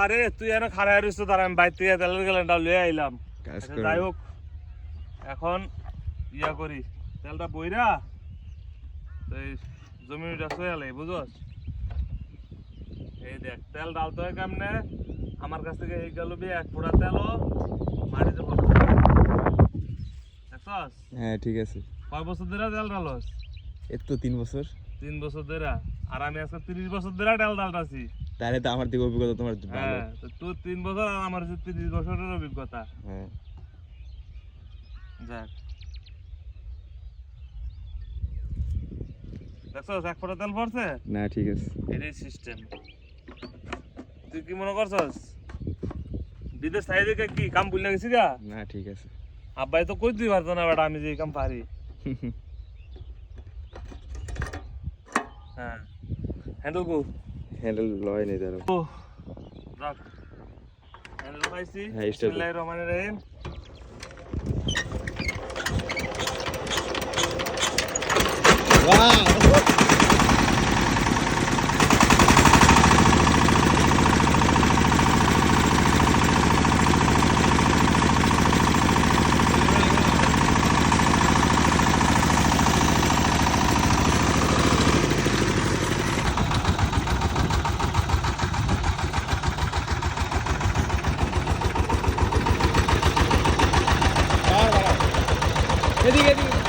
আরে তুই এনে খারাপ রইছ তার আমি বাইর থেকে তেলের গ্যালেনটা লয়ে আইলাম। আচ্ছা, যাই হোক এখন ইয়া করি তেলটা বইরা তো এই জমিটা সয়ালে বুঝস? এই দেখ তেল ডালতে হয় কেমনে? আমার কাছ থেকে এই গেল এক ফোঁটা তেলও মাটিতে পড়ছে দেখছস? হ্যাঁ ঠিক আছে। কয় বছর ধরে তেল ডালস এর তো তিন বছর। তিন বছর ধরে আর আমি আজকে তিরিশ বছর ধরে তেল ডালটাছি তাহলে তো আমার থেকে অভিজ্ঞতা তোমার ভালো। হ্যাঁ তো তোর তিন বছর আর আমার হচ্ছে তিরিশ বছরের অভিজ্ঞতা। হ্যাঁ। যাক। দেখছস এক ফোঁটা তেল পড়ছে? না ঠিক আছে। এটাই সিস্টেম তুই কি মনে করছস? বিদেশ থাই দিকে কি কাম ভুল গেছি গা? না ঠিক আছে। আব্বাই তো কই দিই পারতো না বেটা আমি যে কাম পারি। হ্যাঁ। হ্যান্ডেল গো হ্যান্ডেল লয় নেই তার ও রাখ। হ্যান্ডেল পাইছি। হ্যাঁ। বিসমিল্লাহির রহমানির রহিম ওয়াও এদিকে এদিকে।